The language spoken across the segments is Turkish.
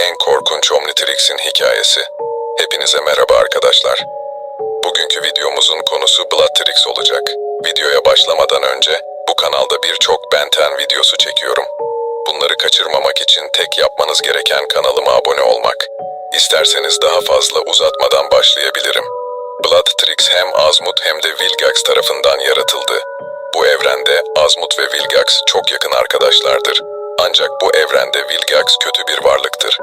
En korkunç Omnitrix'in hikayesi. Hepinize merhaba arkadaşlar. Bugünkü videomuzun konusu Bloodtrix olacak. Videoya başlamadan önce bu kanalda birçok Benten videosu çekiyorum. Bunları kaçırmamak için tek yapmanız gereken kanalıma abone olmak. İsterseniz daha fazla uzatmadan başlayabilirim. Bloodtrix hem Azmut hem de Vilgax tarafından yaratıldı. Bu evrende Azmut ve Vilgax çok yakın arkadaşlardır. Ancak bu evrende Vilgax kötü bir varlıktır.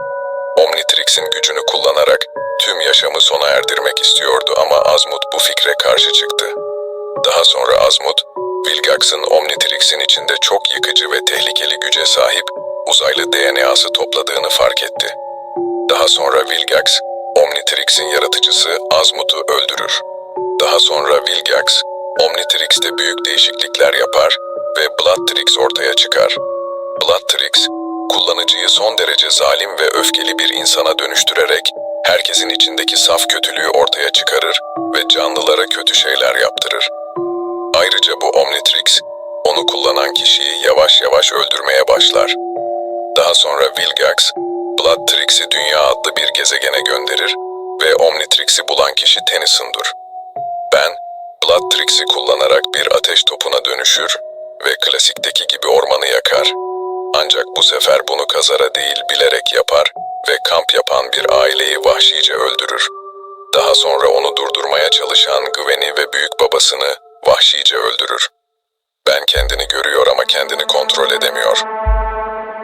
Omnitrix'in gücünü kullanarak tüm yaşamı sona erdirmek istiyordu ama Azmut bu fikre karşı çıktı. Daha sonra Azmut, Vilgax'ın Omnitrix'in içinde çok yıkıcı ve tehlikeli güce sahip uzaylı DNA'sı topladığını fark etti. Daha sonra Vilgax, Omnitrix'in yaratıcısı Azmut'u öldürür. Daha sonra Vilgax, Omnitrix'te büyük değişiklikler yapar ve Bloodtrix ortaya çıkar. Bloodtrix, kullanıcıyı son derece zalim ve öfkeli bir insana dönüştürerek herkesin içindeki saf kötülüğü ortaya çıkarır ve canlılara kötü şeyler yaptırır. Ayrıca bu Omnitrix, onu kullanan kişiyi yavaş yavaş öldürmeye başlar. Daha sonra Vilgax, Bloodtrix'i Dünya adlı bir gezegene gönderir ve Omnitrix'i bulan kişi Tennyson'dur. Ben, Bloodtrix'i kullanarak bir ateş topuna dönüşür ve klasikteki gibi ormanı yakar. Ancak bu sefer bunu kazara değil bilerek yapar ve kamp yapan bir aileyi vahşice öldürür. Daha sonra onu durdurmaya çalışan Gwen'i ve büyük babasını vahşice öldürür. Ben kendini görüyor ama kendini kontrol edemiyor.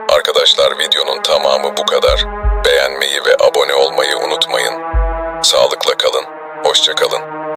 Arkadaşlar videonun tamamı bu kadar. Beğenmeyi ve abone olmayı unutmayın. Sağlıkla kalın, hoşça kalın.